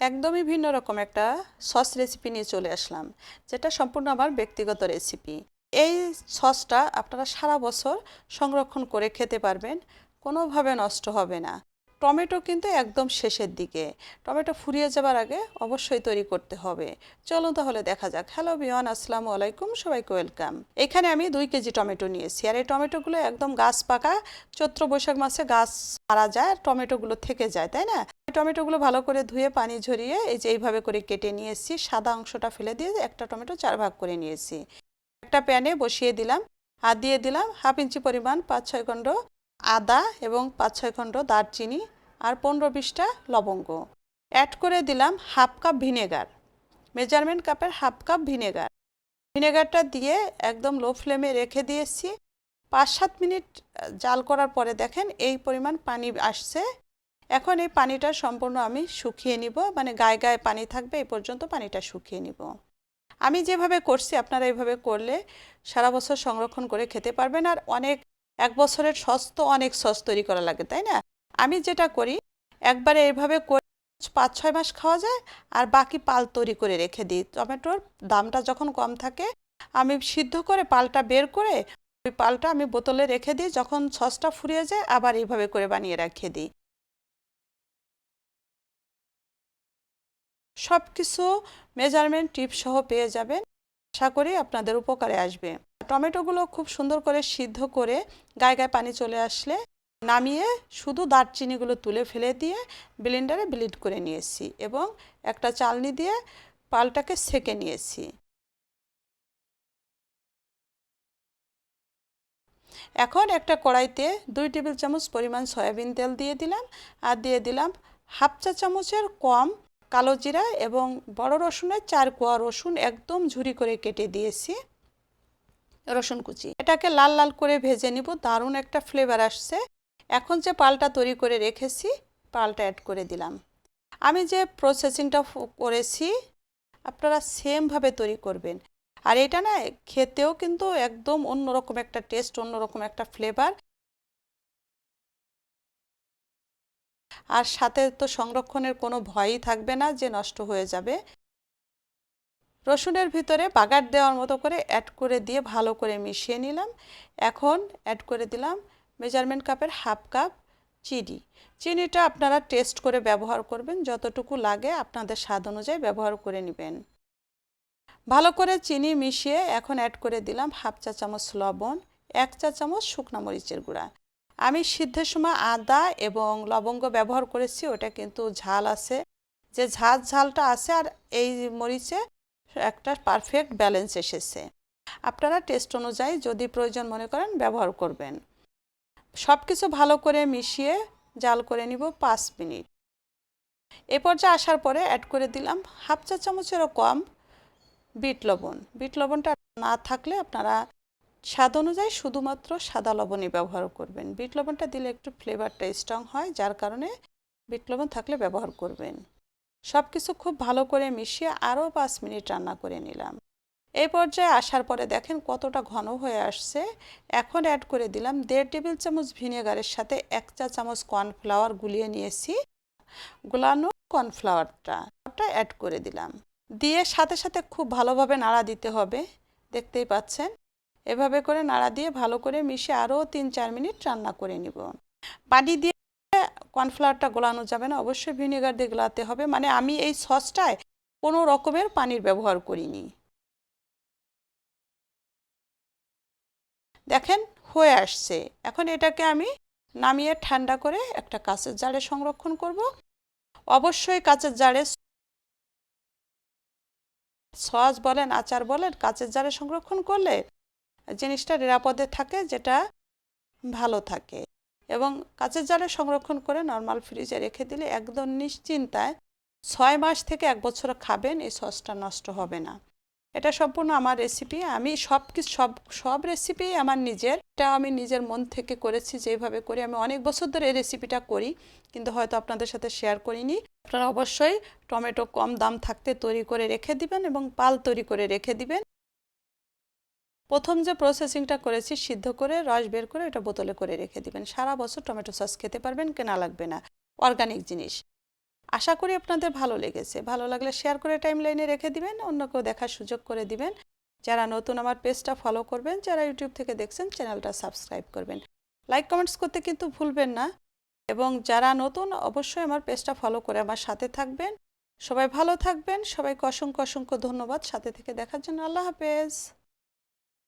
একদমই ভিন্ন রকম একটা সস রেসিপি নিয়ে চলে আসলাম, যেটা সম্পূর্ণ আমার ব্যক্তিগত রেসিপি এই সসটা আপনারা সারা বছর সংরক্ষণ করে খেতে পারবেন, কোনোভাবে নষ্ট হবে না। টমেটো কিন্তু একদম শেষের দিকে। টমেটো ফুরিয়ে যাবার আগে অবশ্যই তৈরি করতে হবে। চলুন তাহলে দেখা যাক। হ্যালো বিয়ান আসসালামু আলাইকুম, সবাইকে ওয়েলকাম এখানে আমি দুই কেজি টমেটো নিয়েছি আর এই টমেটোগুলো একদম গাছ পাকা, চৈত্র বৈশাখ মাসে গাছ মারা যায় আর টমেটোগুলো থেকে যায়, তাই না? টমেটোগুলো ভালো করে ধুয়ে পানি ঝরিয়ে এই যে এইভাবে করে কেটে নিয়েছি, সাদা অংশটা ফেলে দিয়ে একটা টমেটো চার ভাগ করে নিয়েছি। একটা প্যানে বসিয়ে দিলাম আর দিয়ে দিলাম হাফ ইঞ্চি পরিমাণ পাঁচ ছয় খণ্ড আদা এবং পাঁচ ছয় খণ্ড দারচিনি আর পনেরো বিশটা লবঙ্গ। অ্যাড করে দিলাম হাফ কাপ ভিনেগার। মেজারমেন্ট কাপের হাফ কাপ ভিনেগার। ভিনেগারটা দিয়ে একদম লো ফ্লেমে রেখে দিয়েছি। পাঁচ সাত মিনিট জাল করার পরে দেখেন এই পরিমাণ পানি আসছে। এখন এই পানিটা সম্পূর্ণ আমি শুকিয়ে নিব মানে গায়ে গায়ে পানি থাকবে, এই পর্যন্ত পানিটা শুকিয়ে নিব। আমি যেভাবে করছি, আপনারা এইভাবে করলে সারা বছর সংরক্ষণ করে খেতে পারবেন। আর অনেক এক বছরের সস তো অনেক সস তৈরি করা লাগে, তাই না? আমি যেটা করি, একবারে এইভাবে করে পাঁচ ছয় মাস খাওয়া যায় আর বাকি পাল তৈরি করে রেখে দিই। টমেটোর দামটা যখন কম থাকে, আমি সিদ্ধ করে পালটা বের করে ওই পালটা আমি বোতলে রেখে দিই, যখন সসটা ফুরিয়ে যায় আবার এইভাবে করে বানিয়ে রেখে দিই। সব কিছু মেজারমেন্ট টিপ সহ পেয়ে যাবেন। আশা করি আপনাদের উপকারে আসবে। টমেটোগুলো খুব সুন্দর করে সিদ্ধ করে গায়ে গায়ে পানি চলে আসলে নামিয়ে শুধু দারচিনিগুলো তুলে ফেলে দিয়ে ব্লেন্ডারে ব্লিড করে নিয়েছি এবং একটা চালনি দিয়ে পালটাকে সেকে নিয়েছি। এখন একটা কড়াইতে দুই টেবিল চামচ পরিমাণ সয়াবিন তেল দিয়ে দিলাম আর দিয়ে দিলাম হাফ চা চামচের কম কালো জিরা এবং বড় রসুনের চার কোয়া রসুন একদম ঝুরি করে কেটে দিয়েছি, রসুন কুচি। এটাকে লাল লাল করে ভেজে নিব, দারুণ একটা ফ্লেভার আসছে। এখন যে পালটা তৈরি করে রেখেছি, পালটা অ্যাড করে দিলাম। আমি যে প্রসেসিংটা করেছি, আপনারা সেমভাবে তৈরি করবেন। আর এটা না, খেতেও কিন্তু একদম অন্যরকম একটা টেস্ট অন্যরকম একটা ফ্লেভার আর সাথে তো সংরক্ষণের কোনো ভয়ই থাকবে না যে নষ্ট হয়ে যাবে। রসুনের ভিতরে বাগার দেওয়ার মতো করে অ্যাড করে দিয়ে ভালো করে মিশিয়ে নিলাম। এখন অ্যাড করে দিলাম মেজারমেন্ট কাপের হাফ কাপ চিনি। চিনিটা আপনারা টেস্ট করে ব্যবহার করবেন, যতটুকু লাগে আপনাদের স্বাদ অনুযায়ী ব্যবহার করে নেবেন। ভালো করে চিনি মিশিয়ে এখন অ্যাড করে দিলাম হাফ চা চামচ লবণ, এক চা চামচ শুকনা মরিচের গুঁড়া। আমি সিদ্ধের সময় আদা এবং লবঙ্গ ব্যবহার করেছি, ওটা কিন্তু ঝাল আছে। যে ঝাল, ঝালটা আছে আর এই মরিচে একটা পারফেক্ট ব্যালেন্স এসেছে। আপনারা টেস্ট অনুযায়ী যদি প্রয়োজন মনে করেন ব্যবহার করবেন। সব কিছু ভালো করে মিশিয়ে জাল করে নিব পাঁচ মিনিট। এ পর্যায়ে আসার পরে অ্যাড করে দিলাম হাফ চা চামচেরও কম বিট লবণ। বিট লবণটা না থাকলে আপনারা স্বাদ অনুযায়ী শুধুমাত্র সাদা লবণই ব্যবহার করবেন। বিট লবণটা দিলে একটু ফ্লেভারটা স্ট্রং হয়, যার কারণে বিট লবণ থাকলে ব্যবহার করবেন। সব কিছু খুব ভালো করে মিশিয়ে আরও পাঁচ মিনিট রান্না করে নিলাম। এই পর্যায়ে আসার পরে দেখেন কতটা ঘন হয়ে আসছে। এখন অ্যাড করে দিলাম দেড় টেবিল চামচ ভিনেগারের সাথে এক চা চামচ কর্নফ্লাওয়ার গুলিয়ে নিয়েছি। গুলানো কর্নফ্লাওয়ারটা ওটা অ্যাড করে দিলাম। দিয়ে সাথে সাথে খুব ভালোভাবে নাড়া দিতে হবে। দেখতেই পাচ্ছেন? এভাবে করে নাড়া দিয়ে ভালো করে মিশিয়ে আরও তিন, চার মিনিট রান্না করে নিব। পানি দিয়ে কর্নফ্লাওয়ারটা গোলানো যাবে না, অবশ্যই ভিনেগার দিয়ে গোলাতে হবে। মানে আমি এই সসটায় কোনো রকমের পানির ব্যবহার করিনি। দেখেন, হয়ে আসছে। এখন এটাকে আমি নামিয়ে ঠান্ডা করে একটা কাঁচের জারে সংরক্ষণ করব। অবশ্যই কাঁচের জারে সস বলেন, আচার বলেন, কাঁচের জারে সংরক্ষণ করলে জিনিসটা নিরাপদে থাকে, যেটা ভালো থাকে। এবং কাঁচের জারে সংরক্ষণ করে নর্মাল ফ্রিজে রেখে দিলে একদম নিশ্চিন্তায় ছয় মাস থেকে এক বছর খাবেন, এই সসটা নষ্ট হবে না। এটা সম্পূর্ণ আমার রেসিপি আমি সব কিছু, সব সব রেসিপি আমার নিজের। এটা আমি নিজের মন থেকে করেছি, যেভাবে করি। আমি অনেক বছর ধরে এই রেসিপিটা করি, কিন্তু হয়তো আপনাদের সাথে শেয়ার করিনি। আপনারা অবশ্যই টমেটো কম দাম থাকতে তৈরি করে রেখে দিবেন এবং পাল তৈরি করে রেখে দিবেন। প্রথম যে প্রসেসিংটা করেছি, সিদ্ধ করে, রস বের করে এটা বোতলে করে রেখে দিবেন। সারা বছর টমেটো সস খেতে পারবেন, কেনা লাগবে না। অর্গানিক জিনিস। আশা করি আপনাদের ভালো লেগেছে। ভালো লাগলে শেয়ার করে টাইম লাইনে রেখে দিবেন, অন্যকেও দেখার সুযোগ করে দিবেন। যারা নতুন আমার পেজটা ফলো করবেন, যারা ইউটিউব থেকে দেখছেন চ্যানেলটা সাবস্ক্রাইব করবেন। লাইক কমেন্টস করতে কিন্তু ভুলবেন না। এবং যারা নতুন, অবশ্যই আমার পেজটা ফলো করে আমার সাথে থাকবেন। সবাই ভালো থাকবেন। সবাইকে অসংখ্য অসংখ্য ধন্যবাদ। সাথে থেকে দেখার জন্য আল্লাহ হাফেজ।